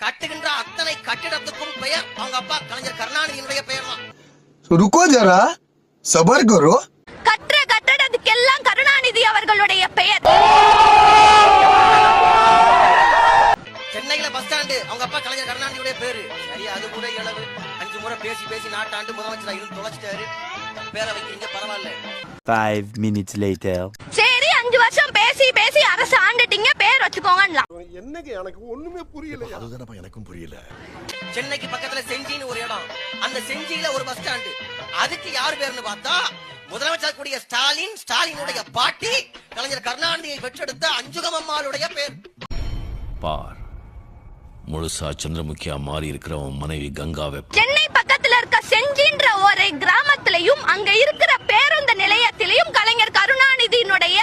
கட்டுகின்ற அத்தனை கட்டிடத்துக்கும் பெயர் அவங்க அப்பா கலைஞர் கருணாநிதியினுடைய பெயர் தான் ருக்கோ ஜரா? சபர் கரோ கற்ற கட்டடத்துக்கெல்லாம் கருணாநிதி அவர்களுடைய பெயர். சென்னையில பஸ் ஸ்டாண்டு அவங்க அப்பா கலைஞர் கருணாநிதியுடைய பேரு. சரி அது கூட இளவு அஞ்சு முறை பேசி பேசி நாட்டாண்டு முதலமைச்சரா இருந்து தொலைச்சிட்டாரு. பேரை பரவாயில்ல. ஃபைவ் மினிட்ஸ் லேட்டர் சரி அஞ்சு வருஷம் பேசி பேசி அரசு ஆண்டுட்டீங்க. பேர் வச்சுக்கோங்கலாம் என்னங்க எனக்கு ஒண்ணுமே புரியல அதுதானப்பா எனக்கும் புரியல. சென்னைக்கு பக்கத்துல செஞ்சின்னு ஒரு இடம். அந்த செஞ்சியில ஒரு பஸ் ஸ்டாண்டு அதுக்கு யார் பேருன்னு பார்த்தா முதலமைச்சர் கூடிய ஸ்டாலின் ஸ்டாலினுடைய பாட்டி கலைஞர் கருணாநிதியை பெற்றெடுத்த அஞ்சுகம் அம்மாளுடைய பேர். பார் முழுசா சந்திரமுகியா மாறி இருக்கிற மனைவி கங்காவை சென்னை பக்கத்துல இருக்க செஞ்சின்ற ஒரு கிராமத்திலையும் அங்க இருக்கிற பேருந்து நிலையத்திலையும் கலைஞர் கருணாநிதியினுடைய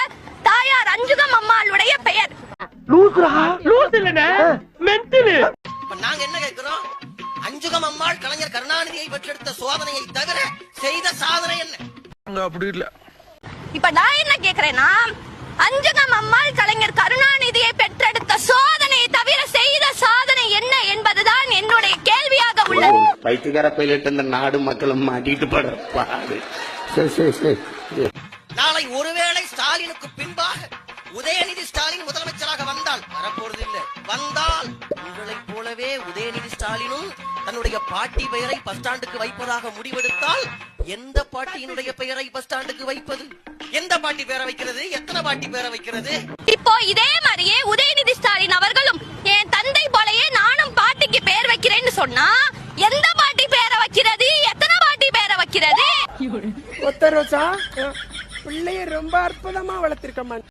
தாயார் அஞ்சுகம் அம்மாளுடைய பெயர் இப்ப நாங்க என்ன கேட்கிறோம் அஞ்சுகம் அம்மாள் கலைஞர் கருணாநிதியை பெற்றெடுத்த சோதனையை தவிர செய்த சாதனை என்ன? அப்படி இல்ல. இப்ப நான் என்ன கேக்குறேன்னா அஞ்சுகம் அம்மாள் கலைஞர் கருணாநிதியை பெற்றெடுத்த சோதனையை தவிர செய்த சாதனை என்ன என்பதுதான் என்னுடைய கேள்வியாக உள்ளது. பைத்தியக்கார பைலட் இந்த நாடு மக்களும் மாட்டிட்டு படுற பாடு. சரி சரி சரி நாளை ஒருவேளை ஸ்டாலினுக்கு பின்பாக உதயநிதி ஸ்டாலின் முதலமைச்சராக ஸ்டாலினும் தன்னுடைய பாட்டி பெயரை பஸ் ஸ்டாண்டுக்கு வைப்பதாக முடிவெடுத்தால் எந்த பாட்டியினுடைய பெயரை பஸ் ஸ்டாண்டுக்கு வைப்பது? எந்த பாட்டி பேரை வைக்கிறது? எத்தனை பாட்டி பேரை வைக்கிறது? இப்போ இதே மாதிரியே உதயநிதி ஸ்டாலின் அவர்களும் என் தந்தை போலயே நானும் பாட்டிக்கு பேர் வைக்கிறேன்னு சொன்னா எந்த பாட்டி பேரை வைக்கிறது? எத்தனை பாட்டி பேரை வைக்கிறது? ஒத்த ரோசா பிள்ளைய ரொம்ப அற்புதமா வளர்த்திருக்கம்மா